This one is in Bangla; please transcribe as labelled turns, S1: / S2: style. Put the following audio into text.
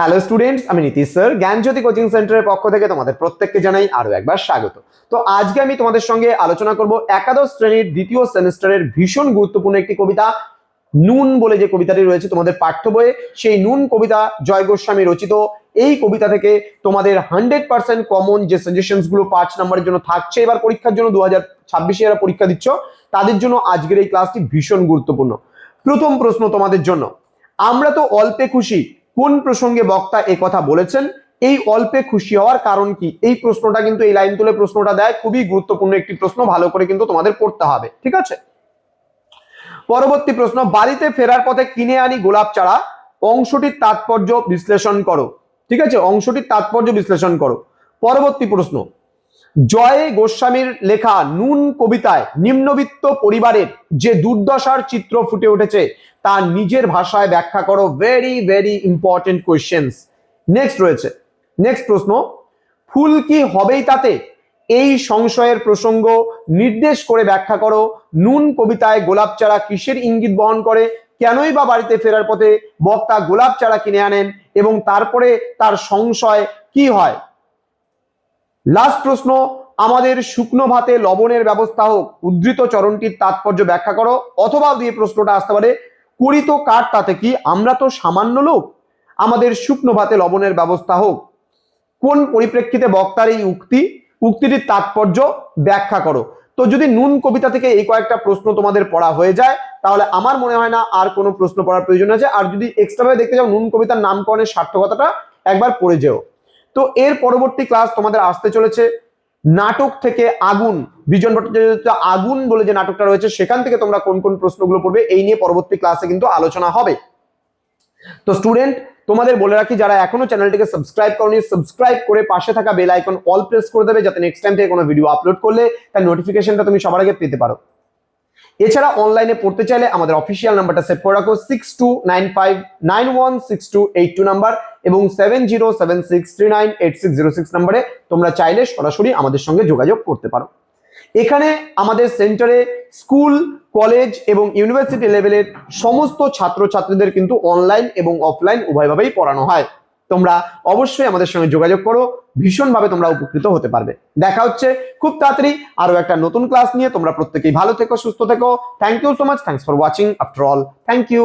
S1: হ্যালো স্টুডেন্টস আমি নীতিশ স্যার জ্ঞানজ্যোতি কোচিং সেন্টারের পক্ষ থেকে তোমাদের প্রত্যেককে জানাই আরও একবার স্বাগত। তো আজকে আমি তোমাদের সঙ্গে আলোচনা করব একাদশ শ্রেণির দ্বিতীয় সেমিস্টারের ভীষণ গুরুত্বপূর্ণ একটি কবিতা, নুন বলে যে কবিতাটি রয়েছে তোমাদের পাঠ্য বইয়ে, সেই নুন কবিতা জয় গোস্বামী রচিত। এই কবিতা থেকে তোমাদের হান্ড্রেড পার্সেন্ট কমন যে সাজেশনসগুলো পাঁচ নম্বরের জন্য থাকছে, এবার পরীক্ষার জন্য দু হাজার ছাব্বিশে যারা পরীক্ষা দিচ্ছ। তাদের জন্য আজকের এই ক্লাসটি ভীষণ গুরুত্বপূর্ণ। প্রথম প্রশ্ন তোমাদের জন্য, আমরা তো অল্পে খুশি কোন প্রসঙ্গে বক্তা কথা বলেছেন? এই অল্পে খুশি হওয়ার কারণ কি? এই প্রশ্নটা কিন্তু এই লাইন তুলে প্রশ্নটা দেয়। খুবই গুরুত্বপূর্ণ একটি প্রশ্ন, ভালো করে কিন্তু তোমাদের পড়তে হবে, ঠিক আছে? পরবর্তী প্রশ্ন, বাড়িতে ফেরার পথে কিনে আনি গোলাপ চারা, অংশটির তাৎপর্য বিশ্লেষণ করো, ঠিক আছে? অংশটির তাৎপর্য বিশ্লেষণ করো। পরবর্তী প্রশ্ন জয় গোস্বামীর লেখা নুন কবিতায় নিম্নবিত্ত পরিবারের যে দুর্দশার চিত্র ফুটে উঠেছে, তা নিজের ভাষায় ব্যাখ্যা করো। Very very important questions next রয়েছে। নেক্সট প্রশ্ন, ফুল কি হবেই তাতে? এই সংশয়ের প্রসঙ্গ নির্দেশ করে ব্যাখ্যা করো। নুন কবিতায় গোলাপ চারা কিসের ইঙ্গিত বহন করে? কেনই বা বাড়িতে ফেরার পথে বক্তা গোলাপ চারা কিনে আনেন এবং তারপরে তার সংশয় কি হয়? লাস্ট প্রশ্ন, আমাদের শুকনো ভাতে লবণের ব্যবস্থা হোক, উদ্ধৃত চরণটির তাৎপর্য ব্যাখ্যা করো, অথবা দিয়ে প্রশ্নটা আসতে পারে করি কার তাতে কি আমরা তো সামান্য লোক? আমাদের শুকনো ভাতে লবণের ব্যবস্থা হোক। কোন পরিপ্রেক্ষিতে বক্তার এই উক্তি, উক্তিটির তাৎপর্য ব্যাখ্যা করো? তো যদি নুন কবিতা থেকে এই কয়েকটা প্রশ্ন তোমাদের পড়া হয়ে যায়, তাহলে আমার মনে হয় না আর কোনো প্রশ্ন পড়ার প্রয়োজন আছে। আর যদি এক্সট্রা ভাবে দেখতে যাও নুন কবিতার নামকরণের সার্থকতাটা, একবার পড়ে যেও। তো এর পরবর্তী ক্লাস তোমাদের আসতে চলেছে। নাটক থেকে আগুন, বিজন ভট্টাচার্য আগুন বলে যে নাটকটা রয়েছে, সেখান থেকে তোমরা কোন কোন প্রশ্নগুলো পড়বে, এই নিয়ে পরবর্তী ক্লাসে কিন্তু আলোচনা হবে। তো স্টুডেন্ট তোমাদের বলে রাখি, যারা এখনও চ্যানেলটিকে সাবস্ক্রাইব করনি সাবস্ক্রাইব করে পাশে থাকা বেল আইকন অল প্রেস করে দেবে, যাতে নেক্সট টাইম থেকে কোনো ভিডিও আপলোড করলে তার নোটিফিকেশনটা তুমি সবার আগে পেতে পারো। এছাড়া অনলাইনে পড়তে চাইলে আমাদের অফিসিয়াল নাম্বারটা সেভ করে রাখো six two nine five nine one six two eight two number এবং seven zero seven six three nine eight six zero six নাম্বারে তোমরা চাইলে সরাসরি আমাদের সঙ্গে যোগাযোগ করতে পারো। এখানে আমাদের সেন্টারে স্কুল কলেজ এবং ইউনিভার্সিটি লেভেলের সমস্ত ছাত্রছাত্রীদের কিন্তু অনলাইন এবং অফলাইন উভয়ভাবেই পড়ানো হয়। তোমরা অবশ্যই আমাদের সঙ্গে যোগাযোগ করো, ভীষণভাবে তোমরা উপকৃত হতে পারবে। দেখা হচ্ছে খুব তাড়াতাড়ি আরও একটা নতুন ক্লাস নিয়ে। তোমরা প্রত্যেকেই ভালো থেকো, সুস্থ থেকো। Thank you so much thanks for watching after all thank you